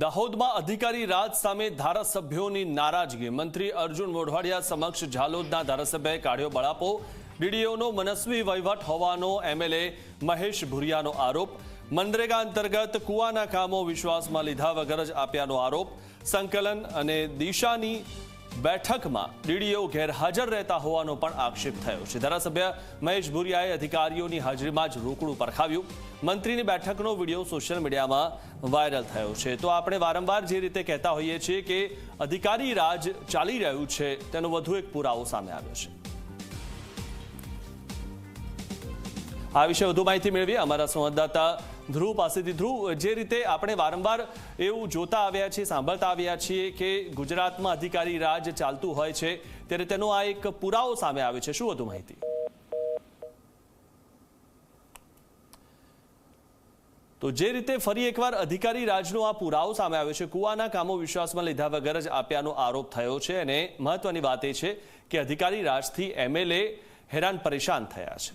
દાહોદમાં અધિકારી રાજ સામે ધારાસભ્યોની નારાજગી. મંત્રી અર્જુન મોઢવાડિયા સમક્ષ ઝાલોદના ધારાસભ્યએ કાઢ્યો બળાપો. ડીડીઓનો મનસ્વી વહીવટ હોવાનો એમએલએ મહેશ ભુરિયાનો આરોપ. મનરેગા અંતર્ગત કુવાના કામો વિશ્વાસમાં લીધા વગર જ આપ્યાનો આરોપ. સંકલન અને દિશાની બેઠકમાં ડીડીઓ ગેરહાજર રહેતા હોવાનો પણ આક્ષેપ થયો છે. ધારાસભ્ય મહેશ ભુરિયાએ અધિકારીઓની હાજરીમાં જ રોકડું પરખાવ્યું. મંત્રીની બેઠકનો વીડિયો સોશિયલ મીડિયામાં વાયરલ થયો છે. તો આપણે વારંવાર જે રીતે કહેતા હોઈએ છીએ કે અધિકારી રાજ ચાલી રહ્યું છે, તેનો વધુ એક પુરાવો સામે આવ્યો છે. આ વિશે વધુ માહિતી મેળવી અમારા સંવાદદાતા ધ્રુવ પાસેથી. ધ્રુવ, જે રીતે આપણે વારંવાર એવું જોતા આવ્યા છીએ, સાંભળતા આવ્યા છીએ કે ગુજરાતમાં અધિકારી રાજ ચાલતું હોય છે, ત્યારે તેનો આ એક પુરાવો સામે આવ્યો છે. શું વધુ માહિતી? તો જે રીતે ફરી એકવાર અધિકારી રાજનો આ પુરાવો સામે આવ્યો છે, કુવાના કામો વિશ્વાસમાં લીધા વગર જ આપ્યાનો આરોપ થયો છે અને મહત્વની વાત એ છે કે અધિકારી રાજથી એમએલએ હેરાન પરેશાન થયા છે.